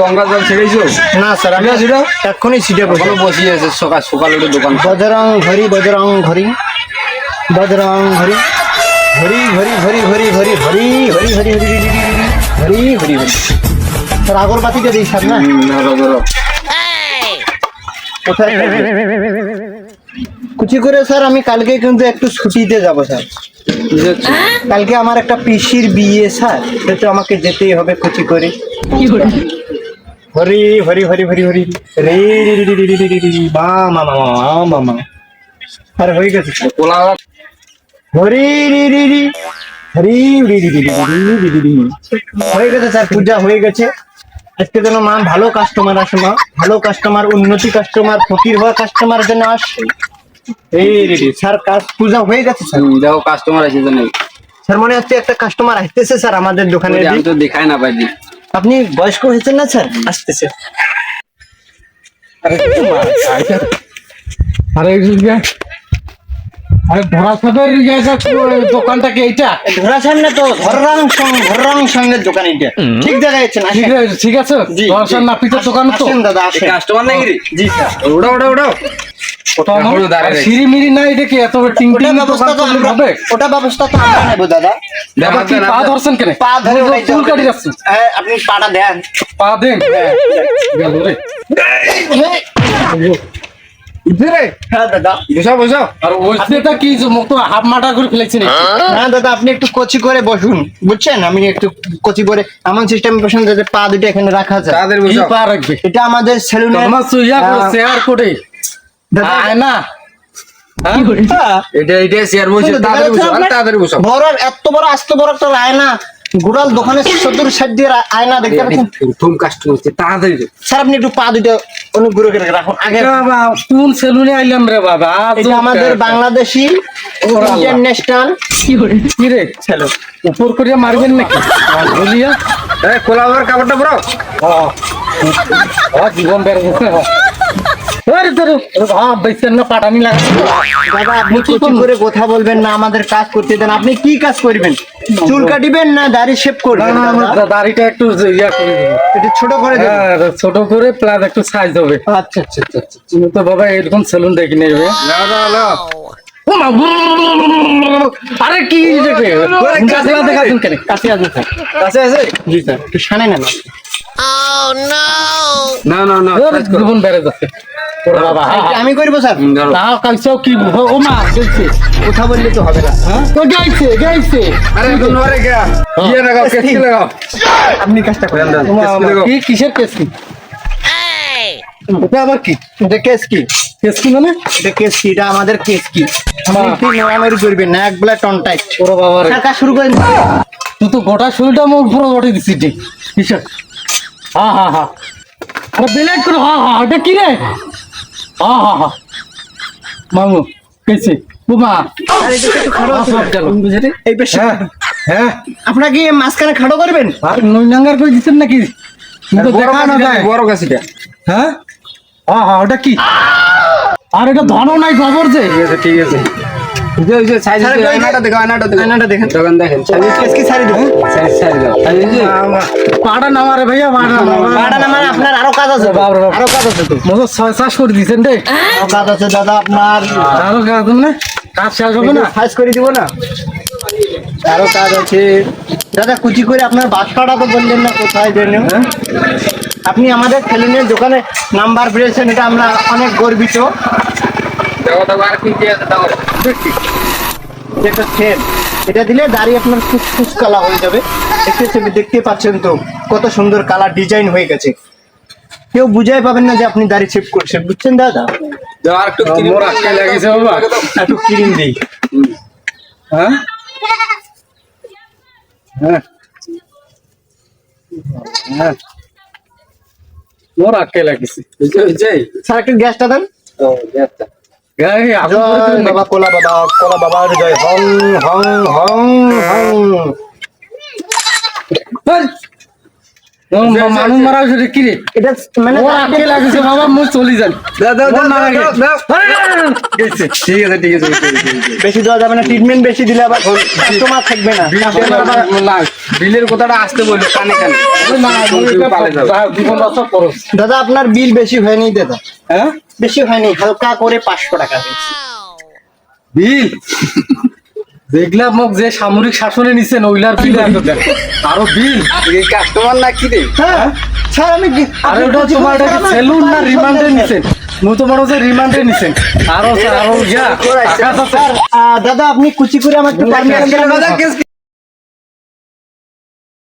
গঙ্গা জল ছেড়েছো না স্যার আমি? এক্ষুনি সিটে বসে এখনও আছে সকাল সকাল উঠে দোকান বজরং ঘড়ি বজরং ঘড়ি বজরং ঘড়ি ঘড়ি ঘড়ি ঘড়ি ঘড়ি ঘড়ি ঘড়ি ঘড়ি ঘড়ি ঘড়ি ঘড়ি স্যার আগরবাতিটা দিই স্যার না কোথায় কুচি করে স্যার আমি কালকে কিন্তু একটু ছুটিতে যাব স্যার কালকে আমার একটা পিসির বিয়ে স্যার সেটা আমাকে যেতেই হবে কুচি করে হরি হরি হরি হরি হরি রে মামা মামা মামা আরে হয়ে গেছে কোলা হরি রি রি রি হরি রি রি রি রি রি হয়ে গেছে স্যার পূজা হয়ে গেছে আজকে যেন মা ভালো কাস্টমার আসে মা ভালো কাস্টমার উন্নতি কাস্টমার ফকির হওয়া কাস্টমার যেন আসে এই রে রে স্যার কাজ পূজা হয়ে গেছে স্যার যাও কাস্টমার আসে যেন স্যার মনে হচ্ছে একটা কাস্টমার আসতেছে স্যার আমাদের দোকানে আমি তো দেখাই না পাইনি আপনি বয়স্ক হয়েছেন না স্যার আসতেছে আরে এই যে আরে ধরাসাদের এইটা? ধরাসান না তো ধররাং সং ধররাং সঙ্গের দোকান এটা ঠিক জায়গায় আছেন ঠিক আছে ধরাসান না পিতার দোকান তো? দাদা আসেন। কাস্টমার নাই রে। জি স্যার। ওড়া ওড়া ওড়া আপনি পাটা দেন। পা দেন। হ্যাঁ। রে হ্যাঁ দাদা। বসো বসো। আর ওইটা কি মুখ হাফ মাটা করে ফেলেছি না দাদা আপনি একটু কচি করে বসুন বুঝছেন? আমি একটু কচি করে এমন সিস্টেম বসুন যাতে পা দুটো এখানে রাখা যায়। তাদের কি পা রাখবে? এটা আমাদের সেলুনের তোমার সুইয়া করে শেয়ার করে। দাদা। না। হ্যাঁ? এটা এটা শেয়ার বসে তাদের বড় এত বড় আস্ত বড় একটা আয়না গোড়াল দোকানের চতুর সাইড দিয়ে আয়না দেখতে পাচ্ছেন? প্রথম কাস্টমার হচ্ছে তাড়াতাড়ি স্যার আপনি একটু পা দুটো অনেক ঘুরে করে রাখুন। আগে বাবা কোন সেলুনে আইলাম রে বাবা? এটা আমাদের বাংলাদেশি। ইন্টারন্যাশনাল কি রে? ছেলে উপর করিয়া মারবেন নাকি? আর বলিয়া? এ আমার কাপড়টা বড় ও জীবন বের আরে তোর ভাব বেসেন না পাটানি লাগা দাদা আপনি কি করে কথা বলবেন না আমাদের কাজ করতে দেন। আপনি কি কাজ করবেন? চুল কাটিবেন না দাড়ি না করবেন না আমার দাড়িটা একটু ইয়া করে দেবো। এটা ছোট করে হ্যাঁ ছোট করে প্লাস একটু সাইজ হবে। আচ্ছা আচ্ছা আচ্ছা আচ্ছা। তুমি তো বাবা এরকম সেলুন দেখি লাও ও মা আরে কি কাছে দেখা কেন? কাছে আসুন স্যার। কাছে আছে? জি স্যার। একটু শানে নেন। না না না কাজ জীবন বেড়ে যাচ্ছে। ওরে বাবা। আমি করব স্যার? তাও কালচাও কি ও মা দেখছে কথা বললে তো হবে না তো গাইছে গাইছে। আরে কোন আরে ইয়ে লাগাও কেসকি লাগাও আপনি কাজটা করেন দাদা। ও মা, কেসকি মা, লাগাও। কি কিসের কেস এটা আবার কি? এটা কেস কি? কেস কি মানে? এটা কেস কি? এটা আমাদের কেস কি? না? এক বেলা টন টাইট ওরে বাবা শুরু করেন। তুই তো গোটা শরীরটা আমার উপরে উঠে দিছিস ঠিক। হা হা ওটা কি রে? হা হা এই হ্যাঁ, হ্যাঁ আপনারা কি মাঝখানে আর করে দিচ্ছেন নাকি? বড় হ্যাঁ? ওটা কি? আর এটা ধনও নাই খবর যে। ঠিক আছে ঠিক আছে। যে, ওই যে সাইজ স্যার, ওই যে- আয়নাটা দেখো আয়নাটা দেখো। আয়নাটা দেখেন। দোকান দেখেন সাইজ কি সাইজ সাইজ দাও পাড়া নামারে ভাইয়া পাড়া আপনার আরও কাজ আছে তো। বাপ রে আরও কাজ আছে তো? ছয় চাষ করে দিচ্ছেন রে। আরও কাজ আছে দাদা আপনার। আরও কাজ না? কাজ শেষ হবে না? সাইজ করে দিব না? আরও কাজ আছে। দাদা কুচি করে আপনার বাসাটা তো বললেন না কোথায় দেন হ্যাঁ? আপনি আমাদের সেলুনের দোকানে নাম্বার পেয়েছেন এটা আমরা অনেক গর্বিত। দেখো দেখো আর কি কি আছে দাও যেটা সেম এটা দিলে দাড়ি আপনার ফুসফুস কালা হয়ে যাবে। দেখতে দেখতে পাচ্ছেন তো কত সুন্দর কালার ডিজাইন হয়ে গেছে। কেউ বুঝাই পাবেন না যে আপনি দাড়ি করছেন। বুঝছেন দাদা? একটু ক্রিম দিই। হ্যাঁ? হ্যাঁ। হ্যাঁ। মোর আটকে স্যার একটু গ্যাসটা দেন। ও দেখতা গায়ে আগুন করে জয় দিলেন নাকি? বাবা কোলা বাবা কোলা বাবার জয়। হং হং হং হং। মানুষ মারা হয়েছে কি রে? এটা মানে ও লাগছে বাবা মুখ চলি যান। দাও দাও দাও ওর মারা দাও, গেছে। ঠিক আছে ঠিক আছে বেশি দেওয়া যাবে না ট্রিটমেন্ট বেশি দিলে আবার থাকবে না। বিলের কথাটা আসতে বলল কানে কানে। দাদা আপনার বিল বেশি হয়নি দাদা। হ্যাঁ? বেশি হয়নি হালকা করে পাঁচশো টাকা হয়েছে বিল? মোক যে সামরিক শাসনে নিছেন ওইলার বিল আরও বিল? এই কাস্টমার না কি রে? হ্যাঁ? স্যার আমি আরে ওটা কুচি তোমার করে এটা সেলুন না? রিমান্ডে নিছেন? মু তোমার যে রিমান্ডে নিছেন। আরও আরও ইয়া দাদা আপনি কুচি করে আমার